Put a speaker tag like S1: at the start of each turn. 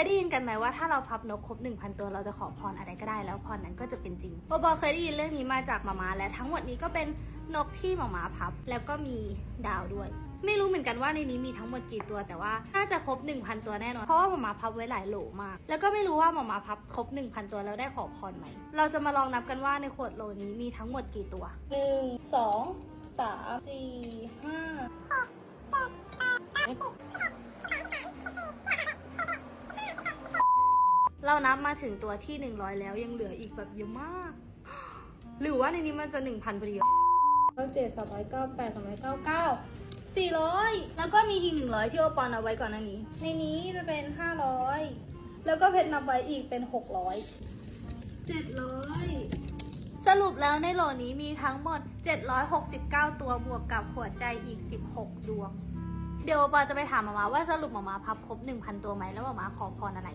S1: ยได้ยินกันไหมว่าถ้าเราพับนกครบ 1,000 ตัวเราจะขอพรอะไรก็ได้แล้วพรนั้นก็จะเป็นจริงโบบอเคยได้ยินเรื่องนี้มาจากหมามาและทั้งหมดนี้ก็เป็นนกที่หมามาพับ แล้วก็มีดาวด้วย ไม่รู้เหมือนกันว่าในนี้มีทั้งหมดกี่ตัวแต่ว่าน่าจะครบ 1,000 ตัวแน่นอนเพราะว่าหมามาพับไว้หลายโหลมาก แล้วก็ไม่รู้ว่าหมามาพับครบ 1,000 ตัวแล้วได้ขอพรไหมเราจะมาลองนับกันว่าในขวดโหลนี้มีทั้งหมดกี่ตัว 1 2 3 4 เรานับมาถึงตัวที่ 100 แล้วยังเหลืออีกแบบเยอะมาก หรือว่าในนี้มันจะ 1,000พอดีเก้าเจ็ดสองร้อยเก้าแปดสองร้อยเก้าเก้าสี่ร้อยแล้วก็มีอีกหนึ่งร้อยที่โอปอนเอาไว้ก่อนหน้านี้ ในนี้จะเป็นห้าร้อยแล้วก็เพชรนับไว้อีกเป็นหกร้อยเจ็ดร้อยสรุปแล้วในโหลนี้มีทั้งหมด 769 ตัวบวกกับหัวใจอีก 16 ดวง เดี๋ยวโอปอจะไปถามหมามาว่าสรุปหมามาพับครบ 1,000 ตัวไหมแล้วหมามาขอพรอะไร